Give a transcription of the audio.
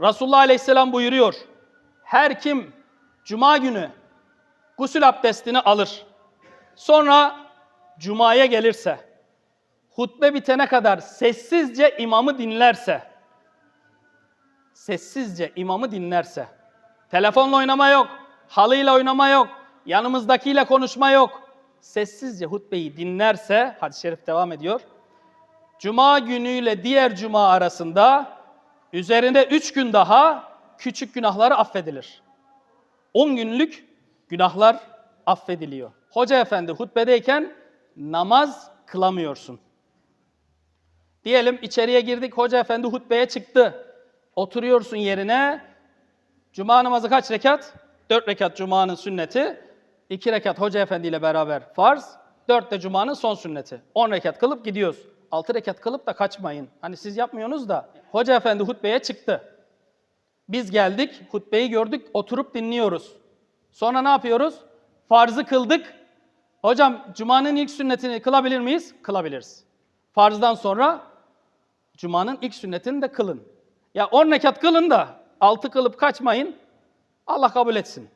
Resulullah Aleyhisselam buyuruyor. Her kim cuma günü gusül abdestini alır. Sonra cumaya gelirse, hutbe bitene kadar sessizce imamı dinlerse, sessizce imamı dinlerse, telefonla oynama yok, halıyla oynama yok, yanımızdakiyle konuşma yok. Sessizce hutbeyi dinlerse, hadis-i şerif devam ediyor. Cuma günüyle diğer cuma arasında üzerinde üç gün daha küçük günahları affedilir. 10 günlük günahlar affediliyor. Hoca efendi hutbedeyken namaz kılamıyorsun. Diyelim içeriye girdik, hoca efendi hutbeye çıktı. Oturuyorsun yerine. Cuma namazı kaç rekat? 4 rekat cumanın sünneti. 2 rekat hoca efendi ile beraber farz. 4 de cumanın son sünneti. 10 rekat kılıp gidiyoruz. 6 rekat kılıp da kaçmayın. Hani siz yapmıyorsunuz da. Hoca efendi hutbeye çıktı. Biz geldik, hutbeyi gördük, oturup dinliyoruz. Sonra ne yapıyoruz? Farzı kıldık. Hocam Cuma'nın ilk sünnetini kılabilir miyiz? Kılabiliriz. Farzdan sonra Cuma'nın ilk sünnetini de kılın. Ya 10 rekat kılın da 6 kılıp kaçmayın. Allah kabul etsin.